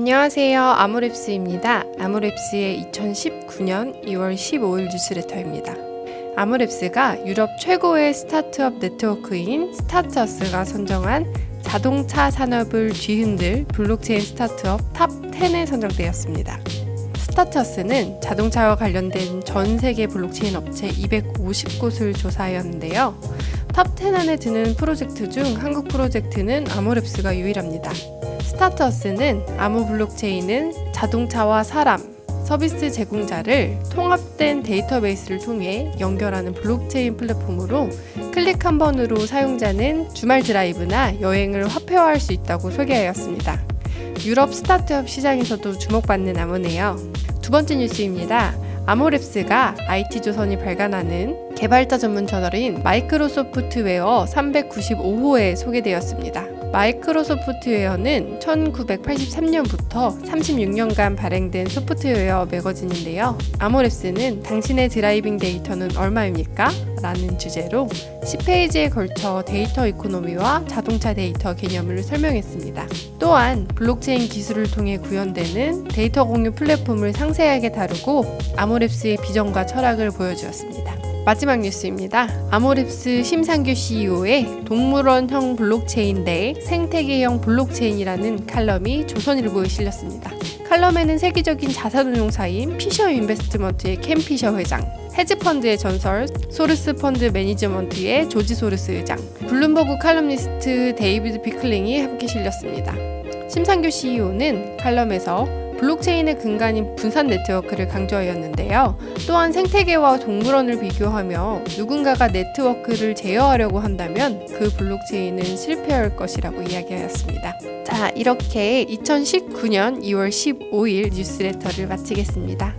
안녕하세요. 아모랩스입니다. 아모랩스의 2019년 2월 15일 뉴스레터입니다. 아모랩스가 유럽 최고의 스타트업 네트워크인 스타트어스가 선정한 자동차 산업을 뒤흔들 블록체인 스타트업 탑 10에 선정되었습니다. 스타트어스는 자동차와 관련된 전 세계 블록체인 업체 250곳을 조사하였는데요. 탑 10 안에 드는 프로젝트 중 한국 프로젝트는 아모랩스가 유일합니다. 스타트어스는 아모 블록체인은 자동차와 사람, 서비스 제공자를 통합된 데이터베이스를 통해 연결하는 블록체인 플랫폼으로 클릭 한 번으로 사용자는 주말 드라이브나 여행을 화폐화할 수 있다고 소개하였습니다. 유럽 스타트업 시장에서도 주목받는 아모네요. 두 번째 뉴스입니다. 아모랩스가 IT조선이 발간하는 개발자 전문 저널인 마이크로소프트웨어 395호에 소개되었습니다. 마이크로소프트웨어는 1983년부터 36년간 발행된 소프트웨어 매거진인데요. 아모랩스는 당신의 드라이빙 데이터는 얼마입니까? 라는 주제로 10페이지에 걸쳐 데이터 이코노미와 자동차 데이터 개념을 설명했습니다. 또한 블록체인 기술을 통해 구현되는 데이터 공유 플랫폼을 상세하게 다루고 아모랩스의 비전과 철학을 보여주었습니다. 마지막 뉴스입니다. 아모랩스 심상규 CEO의 동물원형 블록체인 대 생태계형 블록체인이라는 칼럼이 조선일보에 실렸습니다. 칼럼에는 세계적인 자산운용사인 피셔 인베스트먼트의 캠 피셔 회장, 헤지펀드의 전설 소르스 펀드 매니저먼트의 조지 소르스 의장, 블룸버그 칼럼니스트 데이비드 피클링이 함께 실렸습니다. 심상규 CEO는 칼럼에서 블록체인의 근간인 분산 네트워크를 강조하였는데요. 또한 생태계와 동물원을 비교하며 누군가가 네트워크를 제어하려고 한다면 그 블록체인은 실패할 것이라고 이야기하였습니다. 자, 이렇게 2019년 2월 15일 뉴스레터를 마치겠습니다.